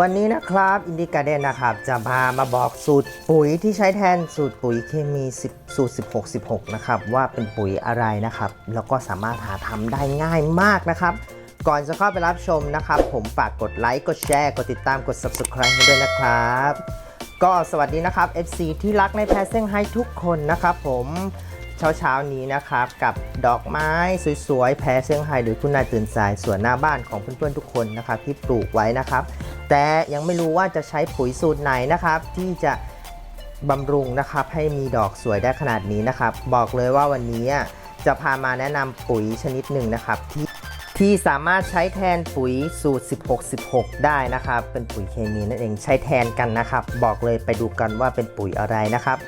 วันนี้นะครับอินดิกาเดนนะครับจะพามาบอกสูตรปุ๋ยที่ใช้แทนสูตรปุ๋ยเคมี10สูตร 16 16 นะครับ ว่าเป็นปุ๋ยอะไรนะครับ แล้วก็สามารถหาทำได้ง่ายมากนะครับ ก่อนจะเข้าไปรับชมนะครับ ผมฝากกดไลค์กดแชร์กดติดตามกด subscribe ให้ด้วยนะครับ ก็สวัสดีนะครับ FC ที่รักในแพสเซงไฮทุกคนนะครับผมเช้าเช้านี้นะครับกับดอกไม้สวยๆแพสเซงไฮหรือคุณนายตื่นสายสวนหน้าบ้านของเพื่อนๆทุกคนนะครับที่ปลูกไว้นะครับ แต่ยังไม่รู้ว่าจะใช้ปุ๋ยสูตรไหนนะครับ ที่จะบำรุงนะครับให้มีดอกสวยได้ขนาดนี้นะครับ บอกเลยว่าวันนี้จะพามาแนะนำปุ๋ยชนิดหนึ่งนะครับที่ที่สามารถใช้แทนปุ๋ยสูตร 16 16 ได้นะครับ เป็นปุ๋ยเคมีนั่นเองใช้แทนกันนะครับ บอกเลยไปดูกันว่าเป็นปุ๋ยอะไรนะครับ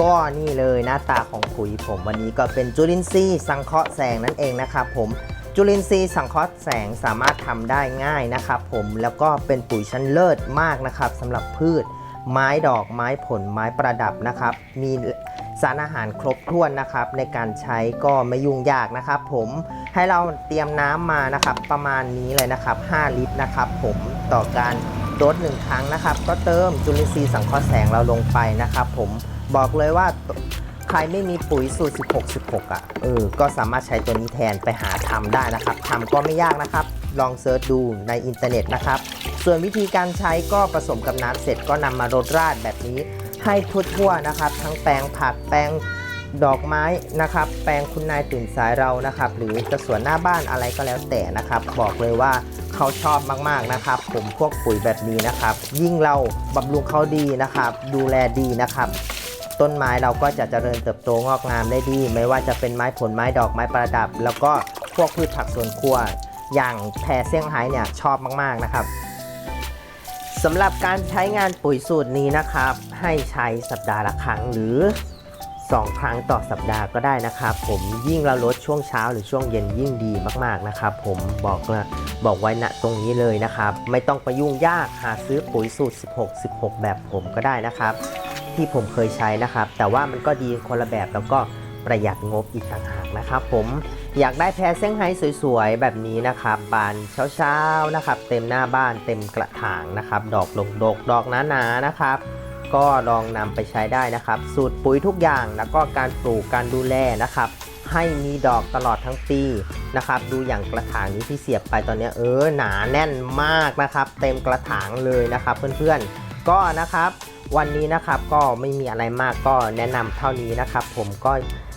ก็นี่เลยหน้าตาของปุ๋ยผมวันนี้ก็เป็นจุลินทรีย์สังเคราะห์แสงนั่นเองนะครับผม จุลินทรีย์สังเคราะห์แสงสามารถทำได้ง่ายนะครับผมแล้วก็เป็นปุ๋ยชั้นเลิศมากนะครับสำหรับพืช ไม้ดอกไม้ผลไม้ประดับนะครับ มีสารอาหารครบถ้วนนะครับ ในการใช้ก็ไม่ยุ่งยากนะครับ ผมให้เราเตรียมน้ำมานะครับ ประมาณนี้เลยนะครับ 5 ลิตรนะครับ ผมต่อการโดสหนึ่งครั้งนะครับ ก็เติมจุลินทรีย์สังเคราะห์แสงเราลงไปนะครับ ผมบอกเลยว่า ใครไม่มีปุ๋ยสูตร 16 16 อะ เออ ก็สามารถใช้ตัวนี้แทนไปหาทำได้นะครับทำก็ไม่ยากนะครับ ลองเซิร์ชดูในอินเทอร์เน็ตนะครับ ส่วนวิธีการใช้ก็ผสมกับน้ำเสร็จก็นำมารดราดแบบนี้ให้ทั่วๆนะครับ ทั้งแปลงผักแปลงดอกไม้นะครับ แปลงคุณนายตื่นสายเรานะครับ หรือจะสวนหน้าบ้านอะไรก็แล้วแต่นะครับ บอกเลยว่าเขาชอบมากๆนะครับ ผมพวกปุ๋ยแบบนี้นะครับ ยิ่งเราบำรุงเขาดีนะครับ ดูแลดีนะครับ ต้นไม้เราก็จะเจริญเติบโตงอกงามได้ดี ไม่ว่าจะเป็นไม้ผลไม้ดอกไม้ประดับ แล้วก็พวกพืชผักสวนครัว อย่างแพรเซี่ยงไฮ้เนี่ยชอบมากๆนะครับสำหรับการใช้งานปุ๋ยสูตรนี้นะครับ ให้ใช้สัปดาห์ละครั้งหรือ 2 ครั้งต่อสัปดาห์ก็ได้นะครับ ผมยิ่งเราลดช่วงเช้าหรือช่วงเย็นยิ่งดีมากๆนะครับ ผมบอกละบอกไว้ณตรงนี้เลยนะครับ ไม่ต้องไปยุ่งยากหาซื้อปุ๋ยสูตร 16 16 แบบผมก็ได้นะครับ ที่ผมเคยใช้นะครับ แต่ว่ามันก็ดีคนละแบบแล้วก็ประหยัดงบอีกต่างหากนะครับผมอยากได้แพรเซี่ยงไฮ้สวยๆ แบบนี้นะครับบานเช้าๆนะครับ เต็มหน้าบ้านเต็มกระถางนะครับ ดอกลงดกดอกหนาๆนะครับ ก็ลองนำไปใช้ได้นะครับ สูตรปุ๋ยทุกอย่างแล้วก็การปลูกการดูแลนะครับ ให้มีดอกตลอดทั้งปีนะครับ ดูอย่างกระถางนี้ที่เสียบไปตอนนี้เออหนาแน่นมากนะครับ เต็มกระถางเลยนะครับ เพื่อนๆก็นะครับ วันนี้นะครับก็ไม่มีอะไรมากก็แนะนำเท่านี้นะครับ ผมก็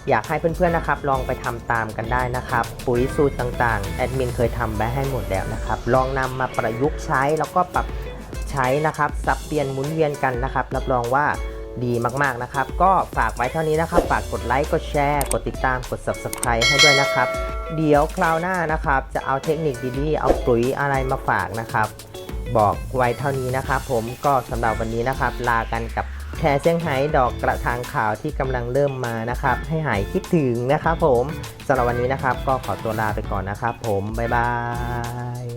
อยากให้เพื่อนๆนะครับ ลองไปทำตามกันได้นะครับ ปุ๋ยสูตรต่างๆ แอดมินเคยทำไปให้หมดแล้วนะครับ ลองนำมาประยุกต์ใช้แล้วก็ปรับใช้นะครับสับเปลี่ยนหมุนเวียนกันนะครับ รับรองว่าดีมากๆนะครับ ก็ฝากไว้เท่านี้นะครับ ฝากกดไลค์กดแชร์ กดติดตามกด subscribe ให้ด้วยนะครับ เดี๋ยวคราวหน้านะครับ จะเอาเทคนิคดีๆ เอาปุ๋ยอะไรมาฝากนะครับ บอกไว้เท่านี้นะครับผมก็สำหรับวันนี้นะครับ ลากันกับแชร์เซี่ยงไฮ้ดอกกระทางขาวที่กำลังเริ่มมานะครับ ให้หายคิดถึงนะครับผมสำหรับวันนี้นะครับ ก็ขอตัวลาไปก่อนนะครับ ผมบ๊ายบาย